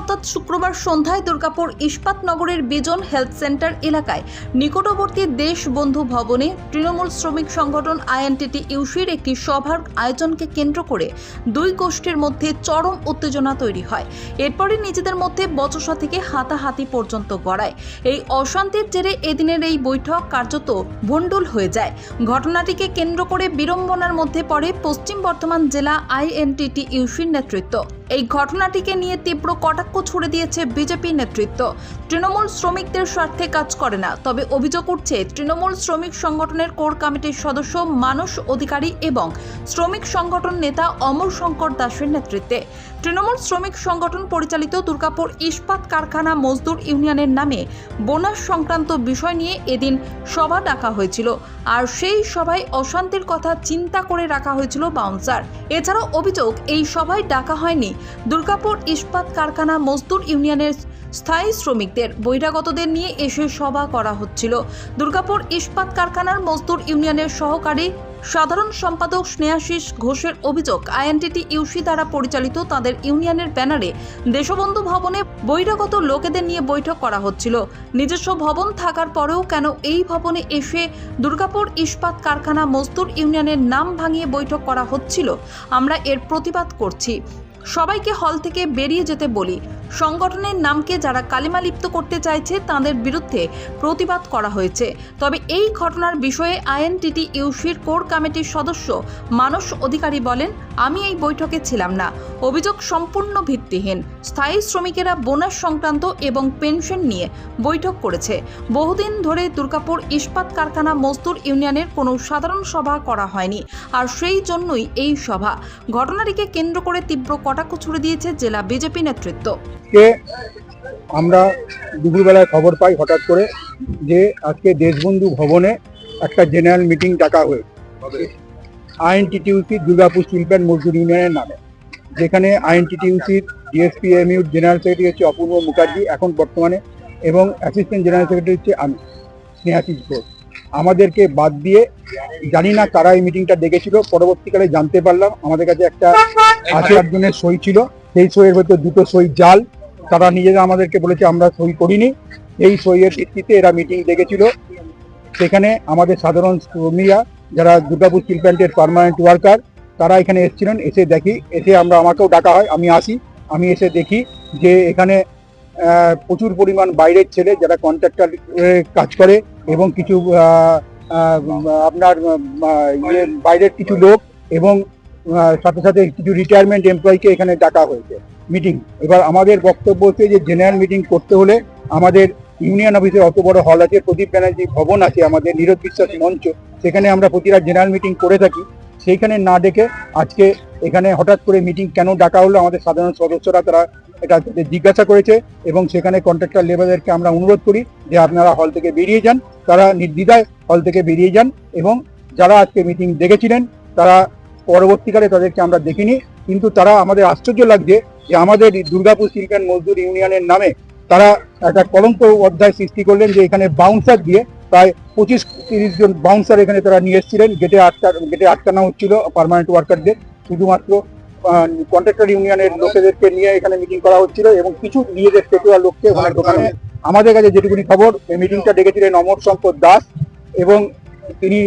অর্থাৎ শুক্রবার সন্ধ্যায় দুর্গাপুর ইস্পাত নগরের বিজন হেলথ সেন্টার এলাকায় নিকটবর্তী দেশবন্ধু ভবনে তৃণমূল শ্রমিক সংগঠন আইএনটিটি ইউসির একটি সভার আয়োজনকে কেন্দ্র করে দুই গোষ্ঠীর মধ্যে চরম উত্তেজনা তৈরি হয়। এরপরে নিজেদের মধ্যে বচসা থেকে হাতাহাতি পর্যন্ত গড়ায়। এই অশান্তির জেরে এদিনের এই বৈঠক কার্যত ভণ্ডুল হয়ে যায়। ঘটনাটিকে কেন্দ্র করে বিড়ম্বনার মধ্যে পড়ে পশ্চিম বর্ধমান জেলা আইএনটিটি ইউসির নেতৃত্ব। এই ঘটনাটিকে নিয়ে তীব্র কটাক্ষ ছুড়ে দিয়েছে বিজেপি নেতৃত্ব। তৃণমূল শ্রমিকদের স্বার্থে কাজ করে না, তবে অভিযোগ উঠছে তৃণমূল শ্রমিক সংগঠনের কোর কমিটির সদস্য মানুষ অধিকারী এবং শ্রমিক সংগঠন নেতা অমর শঙ্কর দাসের নেতৃত্বে। তৃণমূল শ্রমিক সংগঠন পরিচালিত দুর্গাপুর ইস্পাত কারখানা মজদুর ইউনিয়নের নামে বোনাস সংক্রান্ত বিষয় নিয়ে এদিন সভা ডাকা হয়েছিল। আর সেই সভায় অশান্তির কথা চিন্তা করে রাখা হয়েছিল বাউন্সার। এছাড়াও অভিযোগ, এই সভায় ডাকা হয়নি দুর্গাপুর ইস্পাত কারখানা মজদুর ইউনিয়নের স্থায়ী শ্রমিকদের বহিরাগতদের নিয়ে এসে সভা করা হচ্ছিল। দুর্গাপুর ইস্পাত কারখানার মজদুর ইউনিয়নের সহকারী সাধারণ সম্পাদক স্নেহাশিস ঘোষের অভিযোগ, আইএনটিটি ইউসি দ্বারা পরিচালিত তাদের ইউনিয়নের ব্যানারে দেশবন্ধু ভবনে বহিরাগত লোকেদের নিয়ে বৈঠক করা হচ্ছিল। নিজস্ব ভবন থাকার পরেও কেন এই ভবনে এসে দুর্গাপুর ইস্পাত কারখানা মজদুর ইউনিয়নের নাম ভাঙিয়ে বৈঠক করা হচ্ছিল, আমরা এর প্রতিবাদ করছি। সবাইকে হল থেকে বেরিয়ে যেতে বলি। সংগঠনের নামকে যারা কালিমা লিপ্ত করতে চাইছে, তাদের বিরুদ্ধে প্রতিবাদ করা হয়েছে। তবে এই ঘটনার বিষয়ে আইএনটিটি ইউসির কোর কমিটির সদস্য মানস অধিকারী বলেন, আমি এই বৈঠকে ছিলাম না। অভিযোগ সম্পূর্ণ ভিত্তিহীন। স্থায়ী শ্রমিকেরা বোনাস সংক্রান্ত এবং পেনশন নিয়ে বৈঠক করেছে। বহুদিন ধরে দুর্গাপুর ইস্পাত কারখানা মজদুর ইউনিয়নের কোনো সাধারণ সভা করা হয়নি। আর সেই জন্যই এই সভা। ঘটনাটিকে কেন্দ্র করে তীব্র কটাক্ষ ছুড়ে দিয়েছে জেলা বিজেপি নেতৃত্ব। আমরা দুপুরবেলায় খবর পাই হঠাৎ করে যে আজকে দেশবন্ধু ভবনে একটা জেনারেল মিটিং ডাকা হয়েছে। আইএনটিটিউসি দুর্গাপুর শিল্পের মজদুর ইউনিয়নের নামে, যেখানে আইএনটিটিউসির ডিএসপিএমইউর জেনারেল সেক্রেটারি হচ্ছে অপূর্ব মুখার্জি, এখন বর্তমানে, এবং অ্যাসিস্ট্যান্ট জেনারেল সেক্রেটারি হচ্ছে আমি, স্নেহাশিস ঘোষ। আমাদেরকে বাদ দিয়ে জানি না কারা এই মিটিংটা ডেকেছিল, পরবর্তীকালে জানতে পারলাম। আমাদের কাছে একটা আশি জনের সই ছিল, সেই সইয়ের ভেতর দুটো সই জাল। তারা নিজেরা আমাদেরকে বলেছে, আমরা সই করিনি। এই সইয়ের ভিত্তিতে এরা মিটিং ডেকেছিল। সেখানে আমাদের সাধারণ কর্মীরা যারা দুর্গাপুর স্টিল প্ল্যান্টের পার্মানেন্ট ওয়ার্কার তারা এখানে এসেছিলেন। এসে দেখি, এসে আমরা, আমাকেও ডাকা হয়, আমি আসি। আমি এসে দেখি যে এখানে প্রচুর পরিমাণ বাইরের ছেলে যারা কন্ট্রাক্টর কাজ করে এবং কিছু আপনার ইয়ে বাইরের কিছু লোক এবং সাথে সাথে কিছু রিটায়ারমেন্ট এমপ্লয়িকে এখানে ডাকা হয়েছে মিটিং এবার আমাদের বক্তব্য হচ্ছে যে জেনারেল মিটিং করতে হলে আমাদের ইউনিয়ন অফিসে অত বড় হল আছে, প্রদীপ ব্যানার্জি ভবন আছে আমাদের নীরজ বিশ্বাস মঞ্চ, সেখানে আমরা প্রতিটা জেনারেল মিটিং করে থাকি। সেইখানে না ডেকে আজকে এখানে হঠাৎ করে মিটিং কেন ডাকা হলো, আমাদের সাধারণ সদস্যরা তারা এটা জিজ্ঞাসা করেছে এবং সেখানে কন্ট্রাক্টর লেবারদেরকে আমরা অনুরোধ করি যে আপনারা হল থেকে বেরিয়ে যান, তারা নির্দ্বিধায় হল থেকে বেরিয়ে যান এবং যারা আজকে মিটিং দেখেছিলেন, তারা পরবর্তীকালে তাদেরকে আমরা দেখিনি, কিন্তু তারা আমাদের আশ্চর্য লাগছে যে আমাদের দুর্গাপুর অ্যান্ড মজদুর ইউনিয়নের নামে তারা একটা কলঙ্ক অধ্যায় সৃষ্টি করলেন যে এখানে বাউন্সার দিয়ে প্রায় পঁচিশ তিরিশ জন বাউন্সার এখানে তারা নিয়ে এসেছিলেন। গেটে আটকা গেটে আটকানো হচ্ছিল পার্মানেন্ট ওয়ার্কারদের শুধুমাত্র কন্ট্রাক্টর ইউনিয়নের লোকেদেরকে নিয়ে এখানে মিটিং করা হচ্ছিল এবং কিছু নিজেদের পেটুয়া লোককে ওখানে দোকানে আমাদের কাছে যেটুকুনি খবর, এই মিটিংটা ডেকেছিলেন অমর শঙ্কর দাস এবং তিনি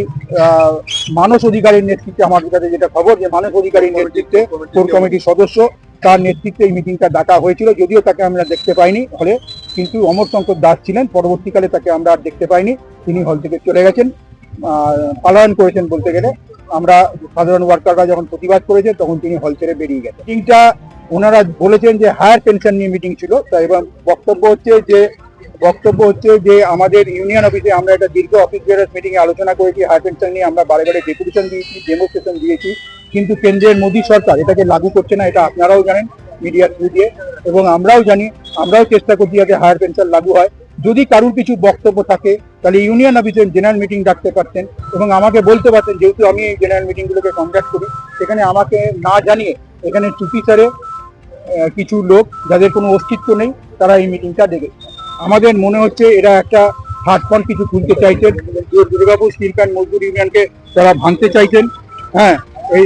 মানস অধিকারীর নেতৃত্বে আমাদের কাছে যেটা খবর যে মানস অধিকারীর নেতৃত্বে কোর কমিটির সদস্য তার নেতৃত্বে এই মিটিংটা ডাকা হয়েছিল যদিও তাকে আমরা দেখতে পাইনি হলে কিন্তু অমর শঙ্কর দাস ছিলেন পরবর্তীকালে তাকে আমরা আর দেখতে পাইনি তিনি হল থেকে চলে গেছেন পালায়ন করেছেন বলতে গেলে। আমরা সাধারণ ওয়ার্কাররা যখন প্রতিবাদ করেছে তখন তিনি হল ছেড়ে বেরিয়ে গেছেন। মিটিংটা ওনারা বলেছেন যে হায়ার পেনশন নিয়ে মিটিং ছিল তা এবং বক্তব্য হচ্ছে যে বক্তব্য হচ্ছে যে আমাদের ইউনিয়ন অফিসে আমরা একটা দীর্ঘ অফিস বেরাস মিটিং এ আলোচনা করেছি হায়ার পেনশন নিয়ে আমরা বারে বারে ডেপুটেশন দিয়েছি ডেমোস্ট্রেশন দিয়েছি। কিন্তু কেন্দ্রের মোদী সরকার এটাকে লাগু করছে না, এটা আপনারাও জানেন মিডিয়ার থ্রু দিয়ে। এবং আমরাও জানি, আমরাও চেষ্টা করছি যাতে হায়ার পেনশন লাগু হয়। যদি কারুর কিছু বক্তব্য থাকে, তাহলে ইউনিয়ন অফিসের জেনারেল মিটিং ডাকতে পারতেন এবং আমাকে বলতে পারতেন, যেহেতু আমি এই জেনারেল মিটিংগুলোকে কন্ডাক্ট করি, সেখানে আমাকে না জানিয়ে এখানে চুপি কিছু লোক যাদের কোনো অস্তিত্ব নেই, তারা এই মিটিংটা ডেকেছে আমাদের মনে হচ্ছে এরা একটা হাটফান কিছু খুলতে চাইছেন। দুর্গাপুর প্ল্যান্ট মজদুর ইউনিয়নকে তারা ভাঙতে চাইছেন। হ্যাঁ এই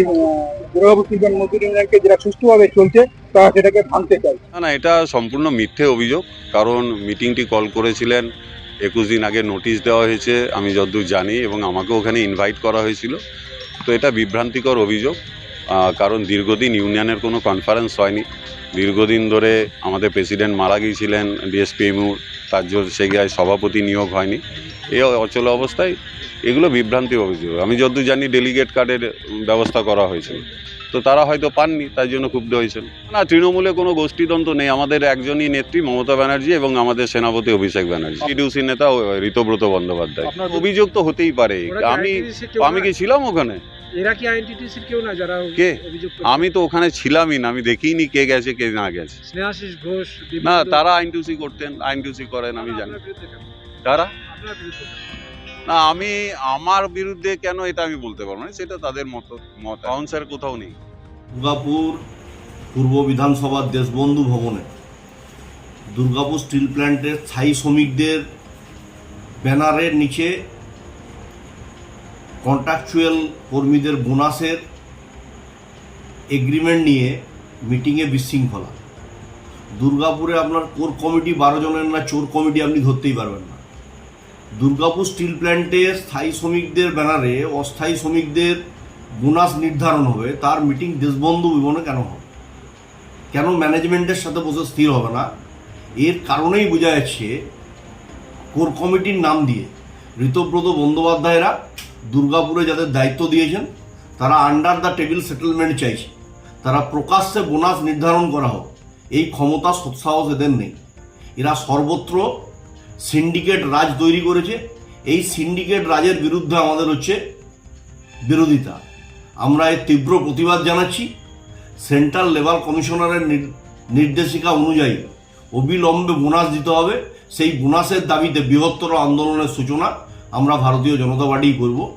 দুর্গাপুর প্ল্যান্ট মজদুর ইউনিয়নকে যেটা সুষ্ঠুভাবে চলছে, তারা সেটাকে ভাঙতে চাই না না, এটা সম্পূর্ণ মিথ্যে অভিযোগ। কারণ মিটিংটি কল করেছিলেন, একুশ দিন আগে নোটিশ দেওয়া হয়েছে, আমি যতদূর জানি এবং আমাকে ওখানে ইনভাইট করা হয়েছিল। তো এটা বিভ্রান্তিকর অভিযোগ। কারণ দীর্ঘদিন ইউনিয়নের কোনো কনফারেন্স হয়নি। দীর্ঘদিন ধরে আমাদের প্রেসিডেন্ট মারা গিয়েছিলেন ডিএসপিএমুর তার জন্য সেই গায়ে সভাপতি নিয়োগ হয়নি। এই অচল অবস্থায় এগুলো বিভ্রান্তি অভিযোগ। আমি যতদূর জানি ডেলিগেট কার্ডের ব্যবস্থা করা হয়েছিল তো তারা হয়তো পাননি তাই জন্য ক্ষুব্ধ হয়েছেন। না তৃণমূলে কোনো গোষ্ঠীতন্ত্র নেই। আমাদের একজনই নেত্রী মমতা ব্যানার্জি এবং আমাদের সেনাপতি অভিষেক ব্যানার্জি। টিডিউসি নেতা ঋতব্রত বন্দ্যোপাধ্যায়। অভিযোগ তো হতেই পারে। আমি আমি? কি ছিলাম ওখানে? এরা কি আইএনটিটিসির কেউ না যারা কে? আমি তো ওখানে ছিলামই না আমি দেখিনি কে গেছে কে না গেছে। স্নেহাশিস ঘোষ না তারা আইন টুসি করতেন আইন টুসি করেন আমি জানি। তারা? না আমি আমার বিরুদ্ধে কেন এটা আমি বলতে পারব না সেটা তাদের মতো মত। কাউন্সার কোথাও নেই। দুর্গাপুর পূর্ব বিধানসভার দেশবন্ধু ভবনে দুর্গাপুর স্টিল প্ল্যান্টের স্থায়ী শ্রমিকদের ব্যানারের নিচে কন্ট্রাকচুয়াল কর্মীদের বোনাসের এগ্রিমেন্ট নিয়ে মিটিংয়ে বিশৃঙ্খলা। দুর্গাপুরে আপনার কোর কমিটি বারো জনের না চোর কমিটি আপনি ধরতেই পারবেন না। দুর্গাপুর স্টিল প্ল্যান্টে স্থায়ী শ্রমিকদের ব্যানারে অস্থায়ী শ্রমিকদের বোনাস নির্ধারণ হবে, তার মিটিং দেশবন্ধু বিবনে কেন হবে? কেন ম্যানেজমেন্টের সাথে বসে স্থির হবে না? এর কারণেই বোঝা যাচ্ছে কোর কমিটির নাম দিয়ে ঋতব্রত বন্দ্যোপাধ্যায়রা দুর্গাপুরে যাদের দায়িত্ব দিয়েছেন, তারা আন্ডার দ্য টেবিল সেটেলমেন্ট চাইছে। তারা প্রকাশ্যে বোনাস নির্ধারণ করা হোক। এই ক্ষমতা সৎসাহস এদের নেই। এরা সর্বত্র সিন্ডিকেট রাজ তৈরি করেছে। এই সিন্ডিকেট রাজের বিরুদ্ধে আমাদের হচ্ছে বিরোধিতা। আমরা এর তীব্র প্রতিবাদ জানাচ্ছি। সেন্ট্রাল লেবার কমিশনারের নির- নির্দেশিকা অনুযায়ী অবিলম্বে বোনাস দিতে হবে। সেই বোনাসের দাবিতে বৃহত্তর আন্দোলনের সূচনা আমরা ভারতীয় জনতা পার্টি করব।